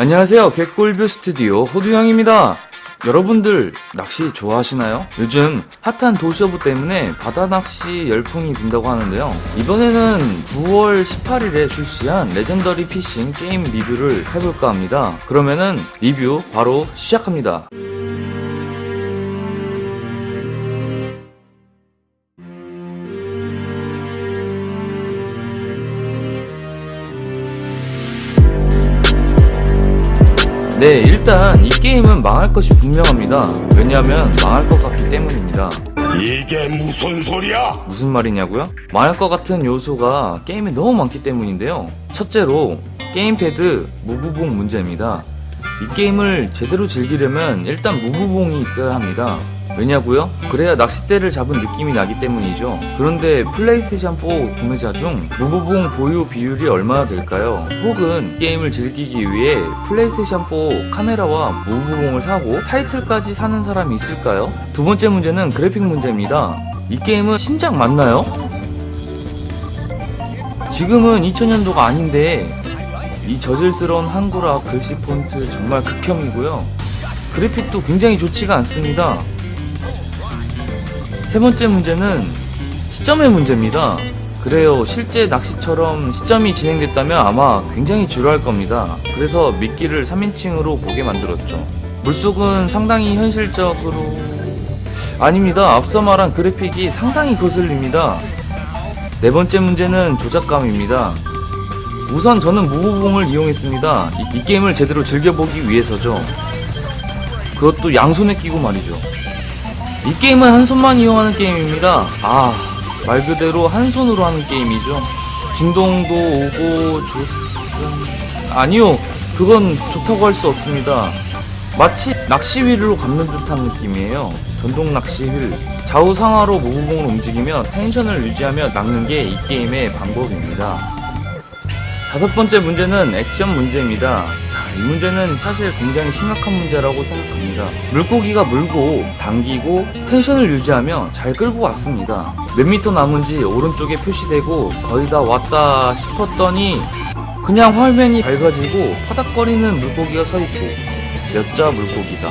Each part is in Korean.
안녕하세요. 개꿀뷰 스튜디오 호두형입니다. 여러분들 낚시 좋아하시나요? 요즘 핫한 도시어부 때문에 바다 낚시 열풍이 분다고 하는데요. 이번에는 9월 18일에 출시한 레전더리 피싱 게임 리뷰를 해볼까 합니다. 그러면은 리뷰 바로 시작합니다. 네, 일단 이 게임은 망할 것이 분명합니다. 왜냐하면 망할 것 같기 때문입니다. 이게 무슨 소리야? 무슨 말이냐고요? 망할 것 같은 요소가 게임에 너무 많기 때문인데요. 첫째로 게임패드 무브봉 문제입니다. 이 게임을 제대로 즐기려면 일단 무브봉이 있어야 합니다. 왜냐고요? 그래야 낚싯대를 잡은 느낌이 나기 때문이죠. 그런데 플레이스테이션 4 구매자 중 무브봉 보유 비율이 얼마나 될까요? 혹은 게임을 즐기기 위해 플레이스테이션 4 카메라와 무브봉을 사고 타이틀까지 사는 사람이 있을까요? 두 번째 문제는 그래픽 문제입니다. 이 게임은 신작 맞나요? 지금은 2000년도가 아닌데 이 저질스러운 한글화 글씨 폰트 정말 극혐이고요. 그래픽도 굉장히 좋지가 않습니다. 세 번째 문제는 시점의 문제입니다. 그래요. 실제 낚시처럼 시점이 진행됐다면 아마 굉장히 지루할 겁니다. 그래서 미끼를 3인칭으로 보게 만들었죠. 물속은 상당히 현실적으로 아닙니다. 앞서 말한 그래픽이 상당히 거슬립니다. 네 번째 문제는 조작감입니다. 우선 저는 무브봉을 이용했습니다. 이, 이 게임을 제대로 즐겨보기 위해서죠. 그것도 양손에 끼고 말이죠. 이 게임은 한 손만 이용하는 게임입니다. 아, 말 그대로 한 손으로 하는 게임이죠. 진동도 오고 좋음 아니요, 그건 좋다고 할 수 없습니다. 마치 낚시 휠로 감는 듯한 느낌이에요. 전동 낚시 휠. 좌우 상하로 무브봉을 움직이며 텐션을 유지하며 낚는 게 이 게임의 방법입니다. 다섯 번째 문제는 액션 문제입니다. 자, 이 문제는 사실 굉장히 심각한 문제라고 생각합니다. 물고기가 물고 당기고 텐션을 유지하며 잘 끌고 왔습니다. 몇 미터 남은지 오른쪽에 표시되고 거의 다 왔다 싶었더니 그냥 화면이 밝아지고 파닥거리는 물고기가 서 있고 몇 자 물고기다.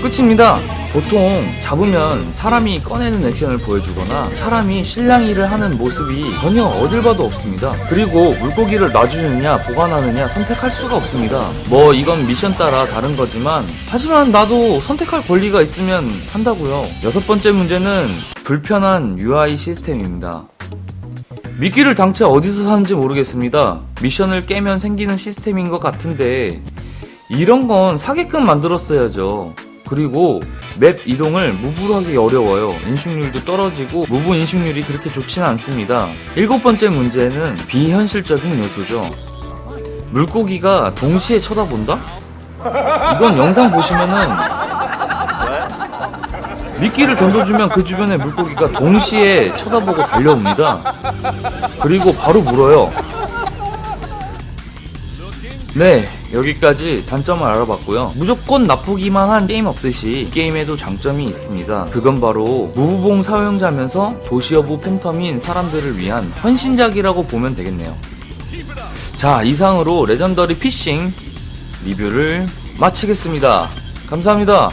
끝입니다. 보통 잡으면 사람이 꺼내는 액션을 보여주거나 사람이 실랑이를 하는 모습이 전혀 어딜 봐도 없습니다. 그리고 물고기를 놔주느냐 보관하느냐 선택할 수가 없습니다. 뭐 이건 미션 따라 다른 거지만 하지만 나도 선택할 권리가 있으면 한다고요. 여섯 번째 문제는 불편한 UI 시스템입니다. 미끼를 당최 어디서 사는지 모르겠습니다. 미션을 깨면 생기는 시스템인 것 같은데 이런 건 사게끔 만들었어야죠. 그리고 맵 이동을 무브로 하기 어려워요. 인식률도 떨어지고 무브 인식률이 그렇게 좋지는 않습니다. 일곱 번째 문제는 비현실적인 요소죠. 물고기가 동시에 쳐다본다? 이건 영상 보시면은 미끼를 던져주면 그 주변에 물고기가 동시에 쳐다보고 달려옵니다. 그리고 바로 물어요. 네, 여기까지 단점을 알아봤고요. 무조건 나쁘기만 한 게임 없듯이 게임에도 장점이 있습니다. 그건 바로 무브봉 사용자면서 도시어부 팬텀인 사람들을 위한 헌신작이라고 보면 되겠네요. 자, 이상으로 레전더리 피싱 리뷰를 마치겠습니다. 감사합니다.